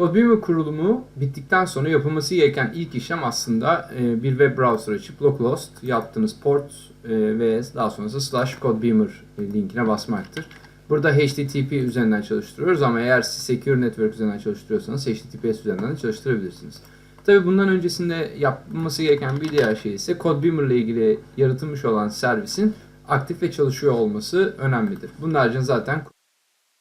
Codebeamer kurulumu bittikten sonra yapılması gereken ilk işlem aslında e, bir web browser açıp localhost yaptığınız port e, ve daha sonrasında slash codebeamer e, linkine basmaktır. Burada HTTP üzerinden çalıştırıyoruz ama eğer siz Secure Network üzerinden çalıştırıyorsanız HTTPS üzerinden de çalıştırabilirsiniz. Tabi bundan öncesinde yapılması gereken bir diğer şey ise Codebeamer ile ilgili yaratılmış olan servisin aktif ve çalışıyor olması önemlidir. Bunun haricinde zaten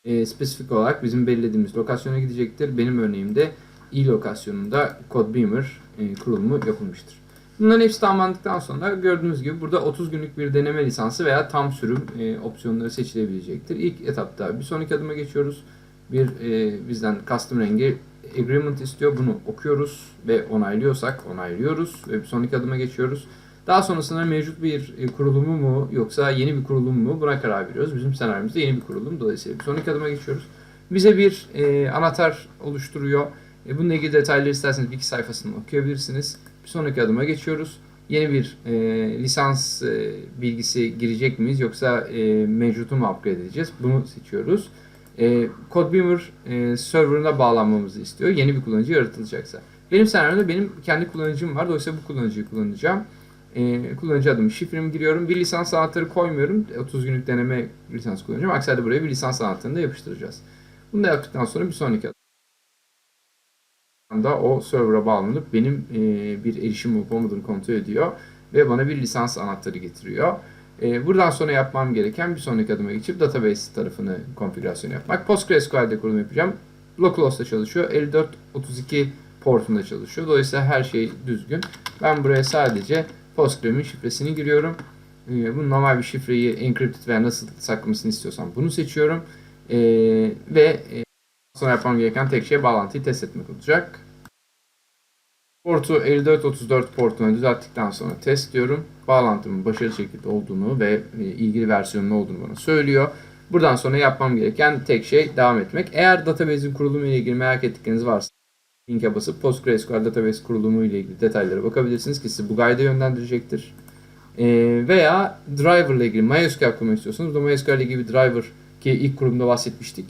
e, spesifik olarak bizim belirlediğimiz lokasyona gidecektir. Benim örneğimde i lokasyonunda Codebeamer e, kurulumu yapılmıştır. Bunların hepsi tamamlandıktan sonra gördüğünüz gibi burada 30 günlük bir deneme lisansı veya tam sürüm e, opsiyonları seçilebilecektir. İlk etapta bir sonraki adıma geçiyoruz. Bir e, bizden Custom rengi agreement istiyor. Bunu okuyoruz ve onaylıyorsak onaylıyoruz ve bir sonraki adıma geçiyoruz. Daha sonrasında mevcut bir e, kurulumu mu yoksa yeni bir kurulum mu buna karar veriyoruz. Bizim senaryomuzda yeni bir kurulum. Dolayısıyla bir sonraki adıma geçiyoruz. Bize bir e, anahtar oluşturuyor. E, bununla ilgili detayları isterseniz wiki sayfasını okuyabilirsiniz. Bir sonraki adıma geçiyoruz. Yeni bir e, lisans e, bilgisi girecek miyiz yoksa e, mevcutu mu upgrade edeceğiz? Bunu seçiyoruz. E, Codebeamer e, serverına bağlanmamızı istiyor. Yeni bir kullanıcı yaratılacaksa. Benim senaryomda benim kendi kullanıcım var. Dolayısıyla bu kullanıcıyı kullanacağım. E, kullanıcı adımı şifremi giriyorum. Bir lisans anahtarı koymuyorum. 30 günlük deneme lisans kullanacağım. Aksi halde buraya bir lisans anahtarını da yapıştıracağız. Bunu da yaptıktan sonra bir sonraki anda o server'a bağlanıp benim e, bir erişim olup olmadığını kontrol ediyor ve bana bir lisans anahtarı getiriyor. E, buradan sonra yapmam gereken bir sonraki adıma geçip database tarafını konfigürasyon yapmak. PostgreSQL'de kurulum yapacağım. Localhost'ta çalışıyor. 5432 portunda çalışıyor. Dolayısıyla her şey düzgün. Ben buraya sadece Postgre'min şifresini giriyorum. E, bu normal bir şifreyi encrypted veya nasıl saklamasını istiyorsam bunu seçiyorum. E, ve e, sonra yapmam gereken tek şey bağlantıyı test etmek olacak. Portu 5434 portuna düzelttikten sonra test diyorum. Bağlantımın başarılı şekilde olduğunu ve e, ilgili versiyonun olduğunu bana söylüyor. Buradan sonra yapmam gereken tek şey devam etmek. Eğer database'in kurulumu ile ilgili merak ettikleriniz varsa linke basıp PostgreSQL database kurulumu ile ilgili detaylara bakabilirsiniz ki sizi bu guide'a yönlendirecektir. E, veya driver ile ilgili MySQL kurmak istiyorsanız bu MySQL ile ilgili bir driver ki ilk kurumda bahsetmiştik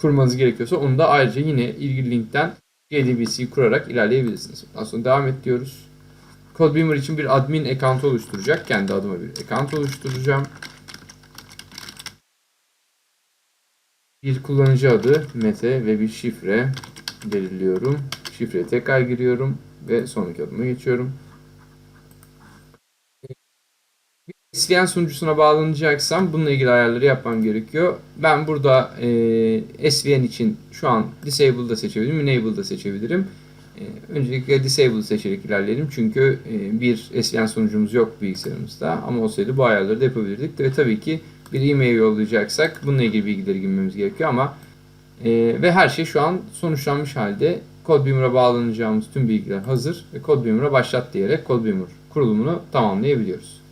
kurmanız gerekiyorsa onu da ayrıca yine ilgili linkten JDBC kurarak ilerleyebilirsiniz. Daha sonra devam et diyoruz. Codebeamer için bir admin account oluşturacak. Kendi adıma bir account oluşturacağım. Bir kullanıcı adı Mete ve bir şifre belirliyorum. Şifreye tekrar giriyorum ve sonraki adıma geçiyorum. SVN sunucusuna bağlanacaksam bununla ilgili ayarları yapmam gerekiyor. Ben burada e, SVN için şu an Disable'da seçebilirim, Enable'da seçebilirim. E, öncelikle Disable'ı seçerek ilerleyelim çünkü e, bir SVN sunucumuz yok bilgisayarımızda ama olsaydı bu ayarları da yapabilirdik. Ve tabii ki bir e-mail yollayacaksak bununla ilgili bilgileri girmemiz gerekiyor ama e, ve her şey şu an sonuçlanmış halde. Codebeamer'a bağlanacağımız tüm bilgiler hazır ve Codebeamer'a başlat diyerek Codebeamer kurulumunu tamamlayabiliyoruz.